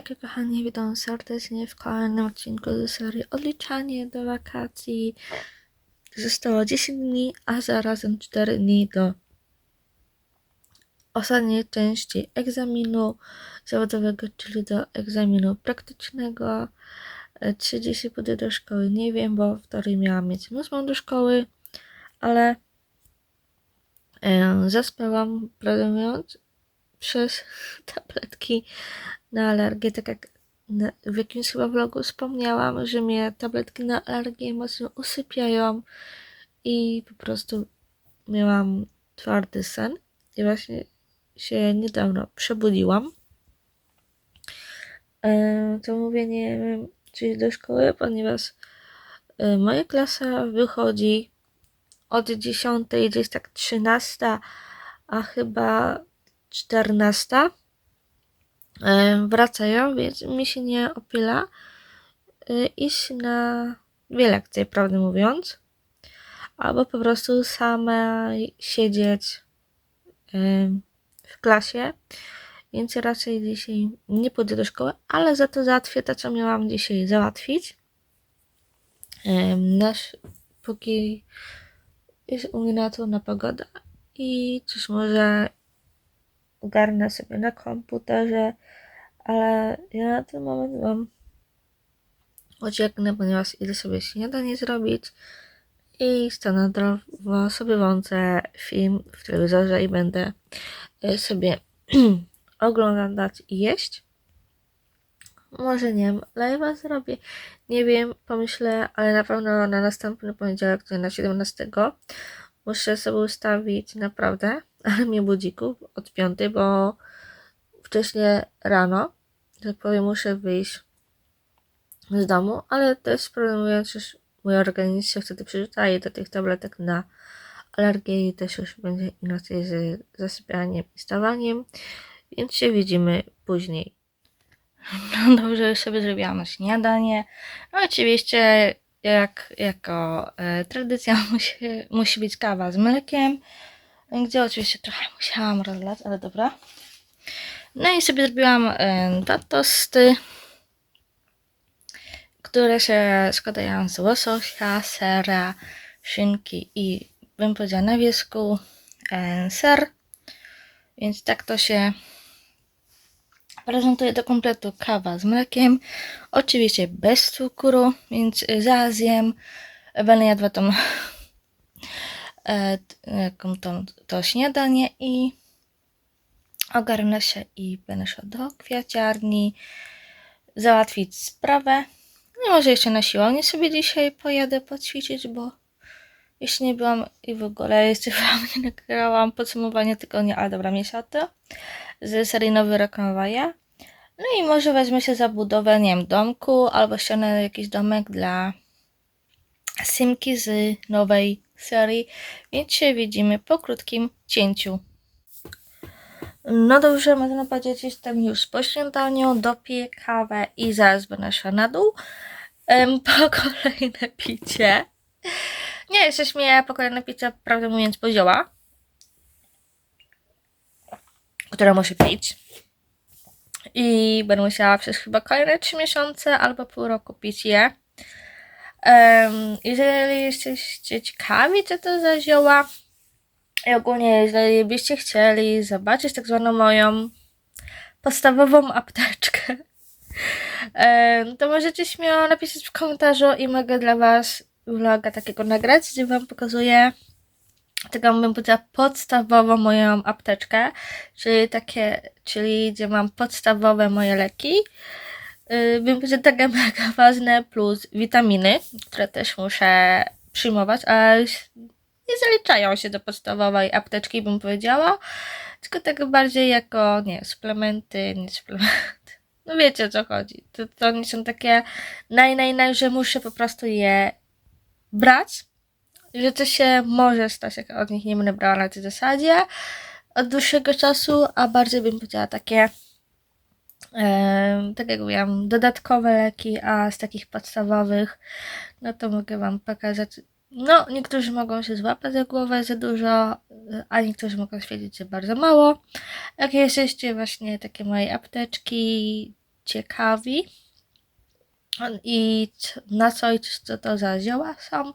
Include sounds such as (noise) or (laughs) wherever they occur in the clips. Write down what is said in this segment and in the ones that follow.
Hejka kochani, witam serdecznie w kolejnym odcinku ze serii Odliczanie do wakacji. Zostało 10 dni, a zarazem 4 dni do ostatniej części egzaminu zawodowego, czyli do egzaminu praktycznego. E, 30 pójdę do szkoły, nie wiem, bo wczoraj miałam mieć ósmą do szkoły, ale zaspałam, mówiąc, przez tabletki na alergię, tak jak w jakimś chyba vlogu wspomniałam, że mnie tabletki na alergię mocno usypiają i po prostu miałam twardy sen i właśnie się niedawno przebudziłam. E, to mówię, nie wiem, czy iść do szkoły, ponieważ e, moja klasa wychodzi od 10, gdzieś tak 13, a chyba 14 e, wracają, więc mi się nie opila e, iść na dwie lekcje, prawdę mówiąc, albo po prostu sama siedzieć e, w klasie, więc raczej dzisiaj nie pójdę do szkoły, ale za to załatwię to, co miałam dzisiaj załatwić. Nasz, póki jest u mnie na to na pogoda. I coś może ogarnę sobie na komputerze, ale ja na ten moment mam ucieknę, ponieważ idę sobie śniadanie zrobić i standardowo sobie włączę film w telewizorze i będę y, sobie (clears throat) oglądać i jeść. Może nie wiem, live'a zrobię, nie wiem, pomyślę, ale na pewno na następny poniedziałek, czyli na 17, muszę sobie ustawić naprawdę armię budzików od 5, bo wcześniej rano, że powiem, muszę wyjść z domu, ale też problem mówiąc, że mój organizm się wtedy przyzwyczai do tych tabletek na alergię i też już będzie inaczej z zasypianiem i stawaniem, więc się widzimy później. No dobrze, już sobie zrobiłam śniadanie. No oczywiście, jak jako e, tradycja (laughs) musi, musi być kawa z mlekiem, gdzie oczywiście trochę (laughs) musiałam rozlać, ale dobra. No i sobie zrobiłam e, dwa tosty, które się składają z łososia, sera, szynki i bym powiedziała na wierzchu e, ser. Więc tak to się prezentuje do kompletu kawa z mlekiem. Oczywiście bez cukru, więc zaraz zjem. Będę jadła tą, (laughs) jaką tą, to śniadanie i ogarnę się i będę szła do kwiaciarni załatwić sprawę. No może jeszcze na siłownię sobie dzisiaj pojadę poćwiczyć, bo jeszcze nie byłam i w ogóle jeszcze (laughs) wam nie nagrałam podsumowanie tygodnia, ale dobra, miesiąca to z serii Nowy Rok Nowaja. No i może wezmę się za budowę, nie wiem, domku albo ścianę jakiś domek dla Simki z nowej serii, więc się widzimy po krótkim cięciu. No dobrze, można powiedzieć, jestem już po śniadaniu, dopiję kawę i zaraz będę szła na dół em, po (laughs) kolejne picie. Nie, jeszcze śmieję po kolejne picie, prawdę mówiąc, pozioła, które muszę pić. I będę musiała przez chyba kolejne 3 miesiące albo pół roku pić je. Jeżeli jesteście ciekawi, co to za zioła, i ogólnie, jeżeli byście chcieli zobaczyć tak zwaną moją podstawową apteczkę, (laughs) to możecie śmiało napisać w komentarzu i mogę dla Was vloga takiego nagrać, gdzie Wam pokazuję taką bym powiedziała podstawową moją apteczkę, czyli takie, czyli gdzie mam podstawowe moje leki. Bym powiedziała takie mega (laughs) ważne, plus witaminy, które też muszę przyjmować, ale nie zaliczają się do podstawowej apteczki, bym powiedziała, tylko tak bardziej jako, nie, suplementy, nie suplementy. (laughs) No wiecie o co chodzi. To, to nie są takie naj, naj, naj, że muszę po prostu je brać, że to się może stać, jak od nich nie będę brała na tej zasadzie od dłuższego czasu, a bardziej bym powiedziała takie, tak jak mówiłam, dodatkowe leki, a z takich podstawowych, no to mogę Wam pokazać. No, niektórzy mogą się złapać za głowę za dużo, a niektórzy mogą stwierdzić, że bardzo mało. Jak jesteście właśnie takie moje apteczki, ciekawi i na co i co to za zioła są,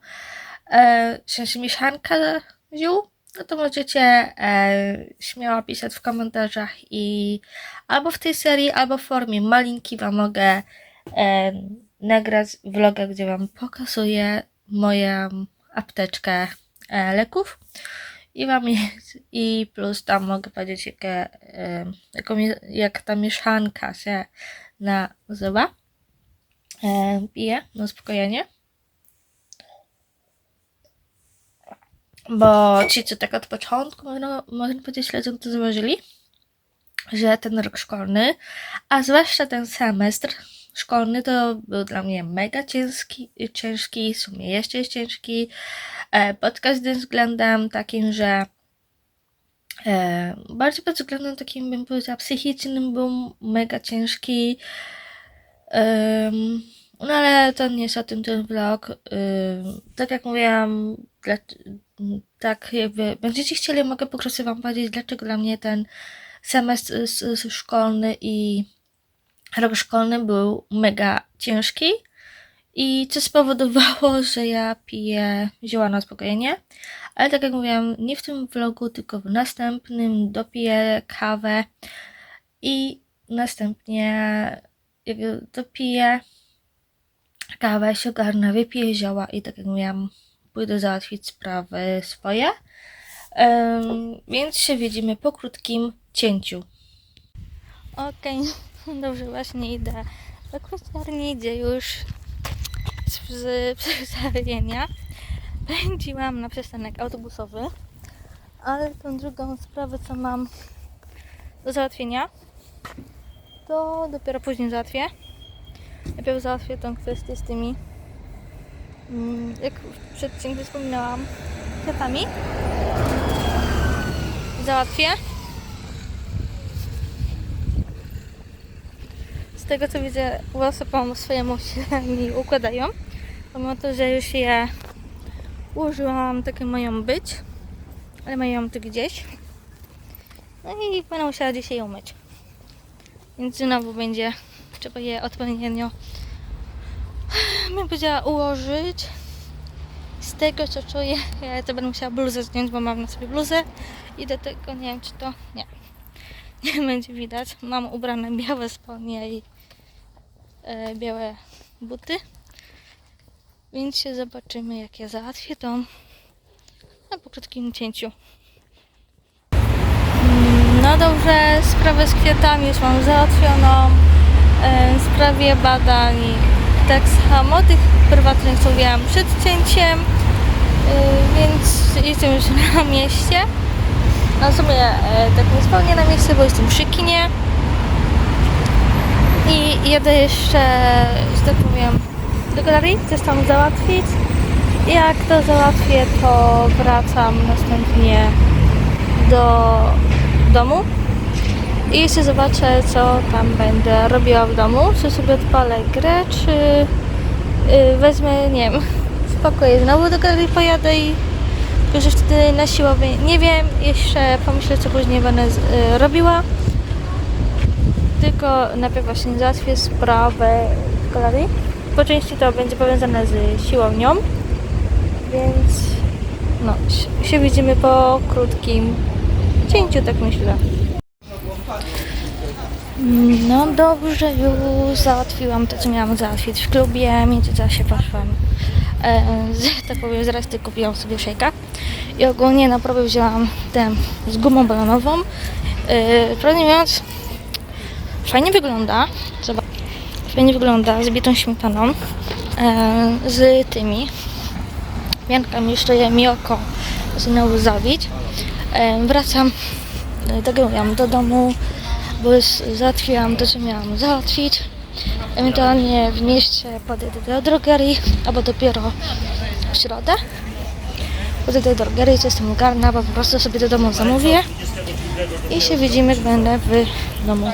e, w sensie mieszanka ziół, no to możecie e, śmiało pisać w komentarzach i albo w tej serii, albo w formie malinki wam mogę e, nagrać vloga, gdzie wam pokazuję moją apteczkę e, leków i wam i plus tam mogę powiedzieć jakie, e, jaką, jak ta mieszanka się nazywa e, piję na uspokojenie. Bo ci, co tak od początku, można, można powiedzieć, śledzą, to zauważyli, że ten rok szkolny, a zwłaszcza ten semestr szkolny, to był dla mnie mega ciężki, ciężki w sumie jeszcze jest ciężki, e, pod każdym względem takim, że e, bardziej pod względem takim, bym powiedziała, psychicznym był mega ciężki. No ale to nie jest o tym ten vlog. Tak jak mówiłam, tak jakby będziecie chcieli, mogę po prostu wam powiedzieć, dlaczego dla mnie ten semestr s- s- szkolny i rok szkolny był mega ciężki i co spowodowało, (laughs) że ja piję zioła na uspokojenie. Ale tak jak mówiłam, nie w tym vlogu, tylko w następnym dopiję kawę i następnie jak dopiję kawę, się ogarnę, wypiję zioła i tak jak mówiłam, pójdę załatwić sprawy swoje. Więc się widzimy po krótkim cięciu. Okej, (laughs) dobrze, właśnie idę do kwiaciarni, gdzie już z, (laughs) przyzwyczajenia pędziłam na przystanek autobusowy, ale tą drugą sprawę, co mam do załatwienia, to dopiero później załatwię. Najpierw załatwię tą kwestię z tymi, mm, jak przedtem wspominałam, kwiatami. Załatwię. Z tego co widzę, włosy po swojemu (laughs) się mi układają. Pomimo to, że już je użyłam, takie mają być, ale mają tu gdzieś. No i będę musiała dzisiaj umyć. Więc znowu będzie trzeba je odpowiednio bym powiedziała ułożyć. Z tego co czuję, ja to będę musiała bluzę zdjąć, bo mam na sobie bluzę i do tego nie wiem czy to nie. Nie (laughs) będzie widać. Mam ubrane białe spodnie i e, białe buty. Więc się zobaczymy jak ja załatwię to na po krótkim cięciu. No dobrze, sprawę z kwiatami już mam załatwioną. E, sprawie badań tak samo, tych prywatnych co mówiłam przed cięciem, e, więc jestem już (laughs) na mieście. No w sumie e, tak niespełnie na mieście, bo jestem przy kinie. I jedę jeszcze, że tak powiem, do galerii, coś tam załatwić. Jak to załatwię, to wracam następnie do domu i jeszcze zobaczę, co tam będę robiła w domu. Czy sobie odpalę grę, czy yy, wezmę, nie wiem, (laughs) spokojnie, znowu do galerii pojadę i że wtedy na siłowni, nie wiem, jeszcze pomyślę, co później będę z, yy, robiła. Tylko najpierw właśnie załatwię sprawę w galerii. Po części to będzie powiązane z siłownią, więc no, się widzimy po krótkim cięciu, tak myślę. No dobrze, już załatwiłam to, co miałam załatwić w klubie. W międzyczasie poszłam, e, (laughs) tak powiem, z reszty kupiłam sobie szejka. I ogólnie na próbę wzięłam tę z gumą balonową. E, prawdę mówiąc, fajnie wygląda. Zobacz, fajnie wygląda z bitą śmietaną. E, z tymi piankami jeszcze je mi oko znowu zabić. E, wracam, tak jak mówiłam, do domu bo już załatwiłam to, co miałam załatwić. Ewentualnie w mieście podjadę do drogerii, albo dopiero w środę. Podjadę do drogerii, coś tam ogarnę, bo po prostu sobie do domu zamówię. I się widzimy, jak będę w domu.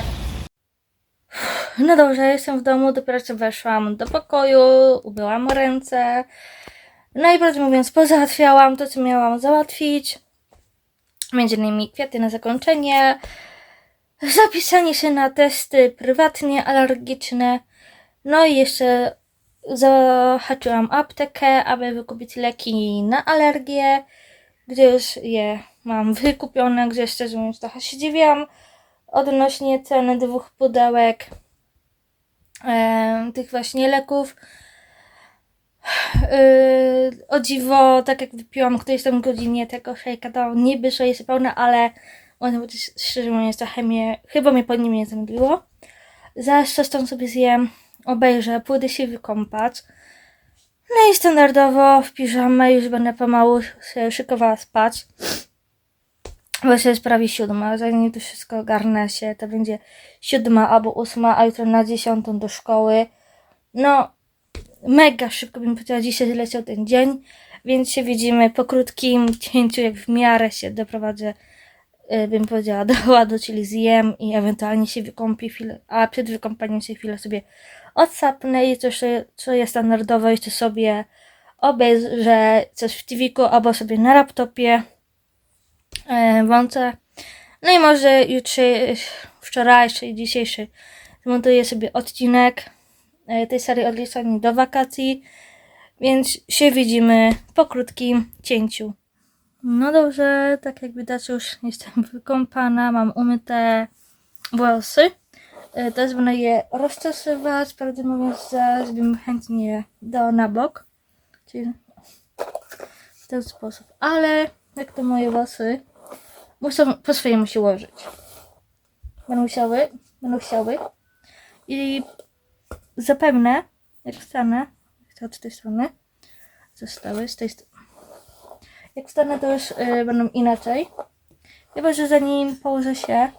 No dobrze, jestem w domu, dopiero co weszłam do pokoju, umyłam ręce. Najbardziej mówiąc, pozałatwiałam to, co miałam załatwić. Między innymi kwiaty na zakończenie. Zapisanie się na testy prywatnie alergiczne. No i jeszcze zahaczyłam aptekę, aby wykupić leki na alergię, gdzie już je mam wykupione, gdzie szczerze mówiąc trochę się dziwiłam odnośnie ceny dwóch pudełek em, tych właśnie leków. Yy, o dziwo, tak jak wypiłam którejś tam godzinie tego szejka, to niby jest pełne, ale można powiedzieć szczerze mówiąc trochę mnie, chyba mnie po nim nie zamydliło. Zaraz coś tam sobie zjem, obejrzę, pójdę się wykąpać. No i standardowo w piżamę już będę pomału się szykowała spać. Bo jest prawie siódma, zanim to wszystko ogarnę się, to będzie siódma albo ósma, a jutro na dziesiątą do szkoły. No, mega szybko bym powiedziała, dzisiaj zleciał ten dzień, więc się widzimy po krótkim cięciu, jak w miarę się doprowadzę, bym powiedziała, (laughs) do ładu, czyli zjem i ewentualnie się wykąpię chwilę, a przed wykąpaniem się chwilę sobie odsapnę i coś, co jest standardowe, jeszcze sobie obejrzę coś w TV-ku albo sobie na laptopie e, włączę. No i może jutro, wczorajszy dzisiejszy zmontuję sobie odcinek tej serii odliczeń do wakacji, więc się widzimy po krótkim cięciu. No dobrze, tak jak widać już jestem wykąpana, mam umyte włosy. E, Teraz będę je rozczesywać, prawdę mówiąc zaraz bym chętnie dała na bok. Czyli w ten sposób. Ale jak to moje włosy muszą po swojemu się ułożyć. Będą musiały, będą chciały. I zapewne, jak wstanę, to od tej strony, zostały z tej strony. Jak wstanę, to już y, będą inaczej. Chyba, że zanim położę się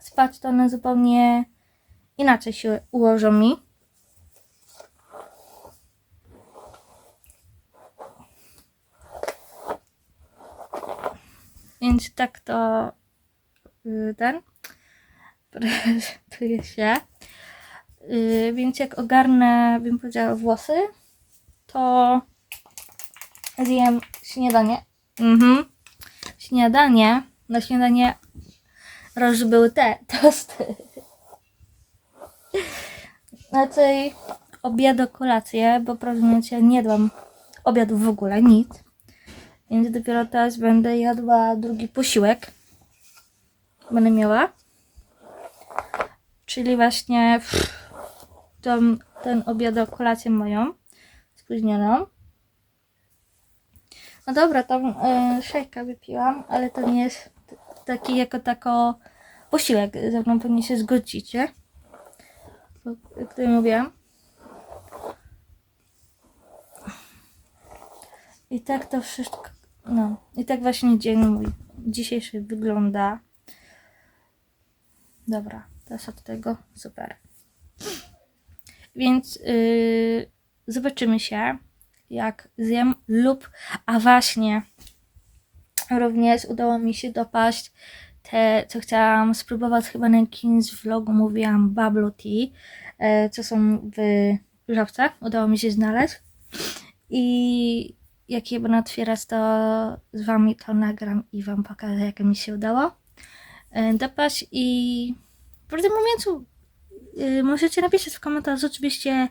spać, to one zupełnie inaczej się ułożą mi. Więc tak to y, ten (laughs) prezentuje się. Y, Więc jak ogarnę, bym powiedziała, włosy, to zjem śniadanie. Mhm. Śniadanie. Na śniadanie roż były te (laughs) tosty. Na tej obiadu kolację, bo ja nie jadłam obiadu w ogóle, nic. Więc dopiero teraz będę jadła drugi posiłek. Będę miała. Czyli właśnie tą, ten obiad kolację moją spóźnioną. No dobra, tam y, szejka wypiłam, ale to nie jest taki jako tako posiłek. Ze mną pewnie się zgodzicie. Jak to mówiłam. I tak to wszystko, no, i tak właśnie dzień mój dzisiejszy wygląda. Dobra, teraz od tego, super. Więc yy, zobaczymy się, jak zjem lub, a właśnie, również udało mi się dopaść te, co chciałam spróbować chyba na jakimś vlogu, mówiłam bubble tea, e, co są w żabce, udało mi się znaleźć. I jak je będę otwierać, to z wami to nagram i wam pokażę, jak mi się udało e, dopaść. I prawdę mówiąc, y, możecie napisać w komentarzu, czy byście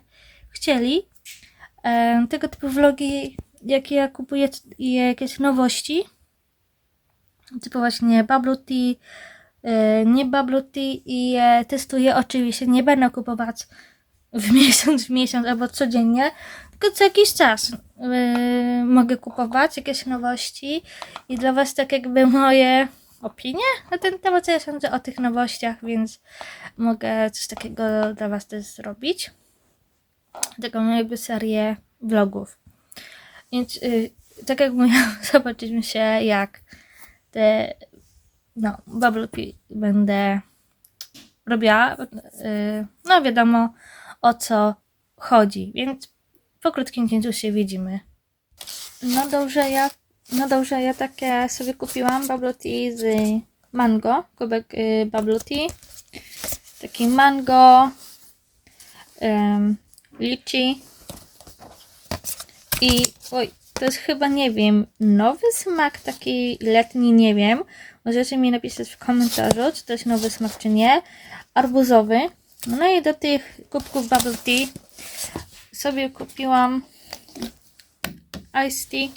chcieli tego typu vlogi, jakie ja kupuję i jakieś nowości. Typu właśnie bubble tea, e, nie bubble tea i je testuję. Oczywiście nie będę kupować w (laughs) miesiąc, w miesiąc albo codziennie, tylko co jakiś czas yy, mogę kupować jakieś nowości i dla Was tak jakby moje opinie na ten temat, co ja sądzę o tych nowościach, więc mogę coś takiego dla Was też zrobić. Taką jakby serię vlogów. Więc yy, tak jak mówiłam, (laughs) zobaczymy się jak te no, bubble tea będę robiła. Yy, no wiadomo o co chodzi, więc po krótkim cięciu się widzimy. No dobrze, ja, no dobrze, ja takie sobie kupiłam bubble tea z mango, kubek y, bubble tea. Taki mango, um, lichi i oj, to jest chyba, nie wiem, nowy smak taki letni, nie wiem. Możecie mi napisać w komentarzu, czy to jest nowy smak, czy nie. Arbuzowy. No i do tych kubków bubble tea sobie kupiłam Ice Tea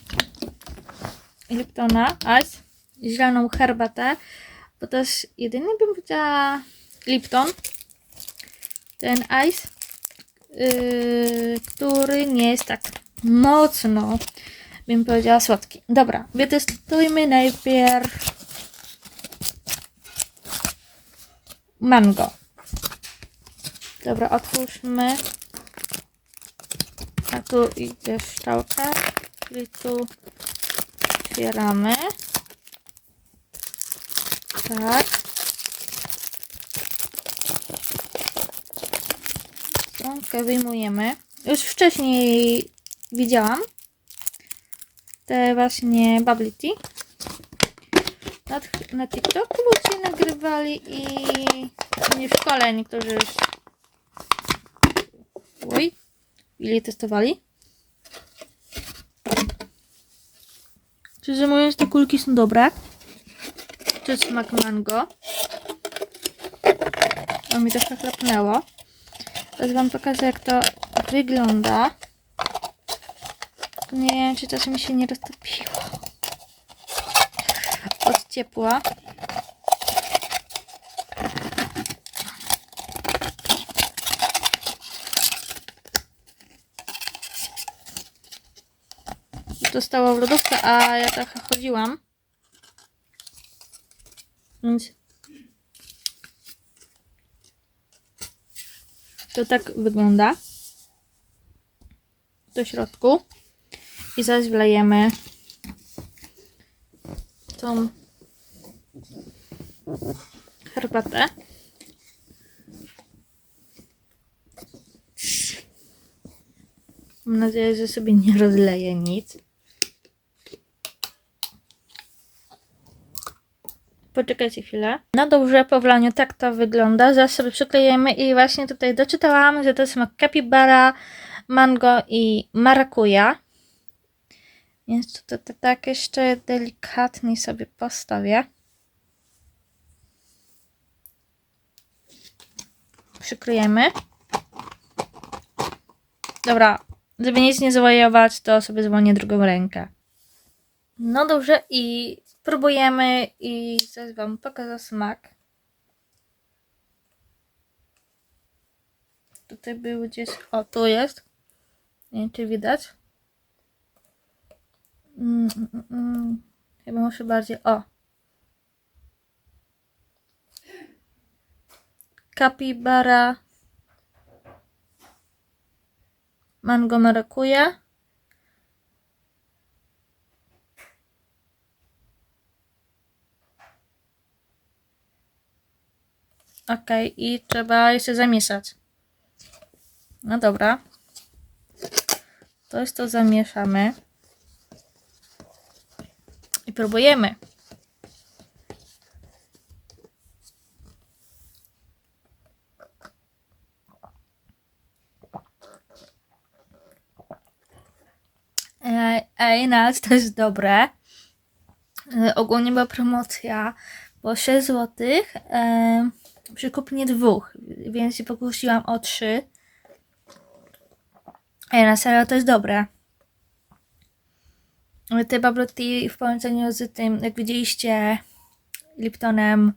Liptona Ice, zieloną herbatę, bo to jest jedyny bym powiedziała Lipton, ten Ice, yy, który nie jest tak mocno, bym powiedziała, słodki. Dobra, wytestujmy najpierw mango. Dobra, otwórzmy. A tu idzie szczałka, czyli tu otwieramy. Tak. Szczałkę wyjmujemy. Już wcześniej widziałam te właśnie bubble tea. Na, na TikToku ludzie nagrywali i nie w szkole niektórzy już Oj, ile testowali? Szczerze mówiąc, te kulki są dobre. To jest smak mango. O, mi trochę chlapnęło. Teraz wam pokażę, jak to wygląda. Nie wiem, czy czasem się nie roztopiło. Od ciepła. To stało w lodówce, a ja trochę chodziłam. Więc to tak wygląda do środku i zaś wlejemy tą herbatę. Mam nadzieję, że sobie nie rozleję nic. Poczekajcie chwilę. No dobrze, po wlaniu tak to wygląda. Zaraz sobie przyklejemy i właśnie tutaj doczytałam, że to smak capybara, mango i marakuja. Więc tutaj tak jeszcze delikatnie sobie postawię. Przykryjemy. Dobra, żeby nic nie zwojować, to sobie zwolnię drugą rękę. No dobrze i spróbujemy i zaraz wam pokażę smak. Tutaj był gdzieś, o tu jest. Nie wiem czy widać. Mm, mm, mm. Chyba muszę bardziej, o. Capybara Mango marakuja. Ok, i trzeba jeszcze zamieszać. No dobra. To jest to zamieszamy. I próbujemy. Ej, nas to jest dobre. E, ogólnie była promocja, bo 6 zł e, przy kupnie dwóch, więc się pokusiłam o 3. Ej, na serio to jest dobre. Te bubble tea w połączeniu z tym, jak widzieliście, Liptonem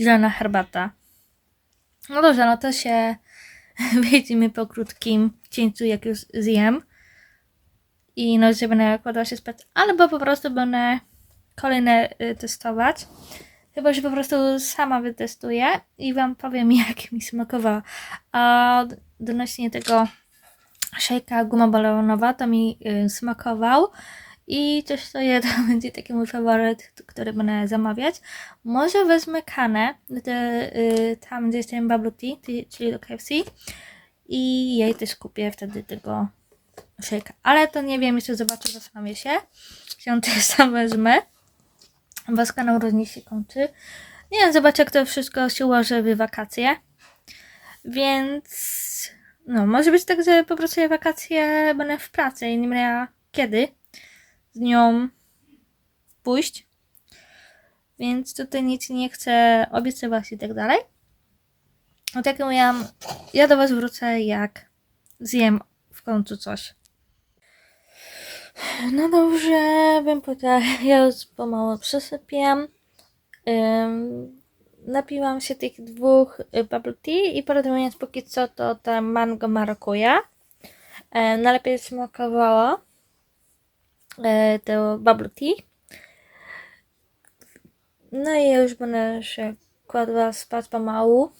zielona herbata. No dobrze, no to się (laughs) widzimy po krótkim cięciu, jak już zjem i no, że będę kładła się spać, albo po prostu będę kolejne y, testować. Chyba, że po prostu sama wytestuję i Wam powiem, (laughs) jak mi smakowała. A donośnie tego szejka guma balonowa to mi y, smakował. I też to je, (laughs) to będzie taki mój faworyt, który będę zamawiać. Może wezmę kanę, te, y, tam gdzie jest ten bubble tea, czyli do KFC. I jej też kupię wtedy tego shake. Ale to nie wiem, jeszcze zobaczę, zastanowię się. Się też (laughs) sam wezmę. Z kanał różnie się kończy. Nie wiem, zobaczę, jak to wszystko się ułoży w wakacje. Więc no, może być tak, że po prostu ja wakacje będę w pracy i nie będę kiedy z nią pójść. więc tutaj nic nie chcę obiecywać i tak dalej. No tak jak mówiłam, ja do Was wrócę, jak zjem w końcu coś. No dobrze, bym powiedziała, (laughs) ja już pomału przysypiam. Ym, napiłam się tych dwóch y, bubble tea i porozmawiając póki co to ta mango marakuja. Najlepiej smakowało e, to bubble tea. No i ja już będę się kładła spać pomału.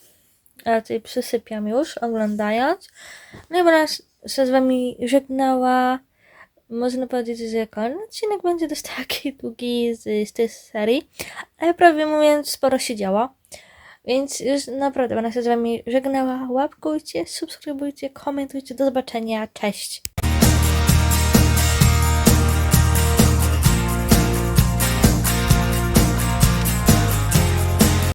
Raczej przysypiam już, oglądając. No i będę się z wami żegnała. Można powiedzieć, że kolejny odcinek będzie dość taki (laughs) długi z, z tej serii. Ale prawie mówiąc, sporo się działo. Więc już naprawdę będę się z wami żegnała. Łapkujcie, subskrybujcie, komentujcie. Do zobaczenia. Cześć!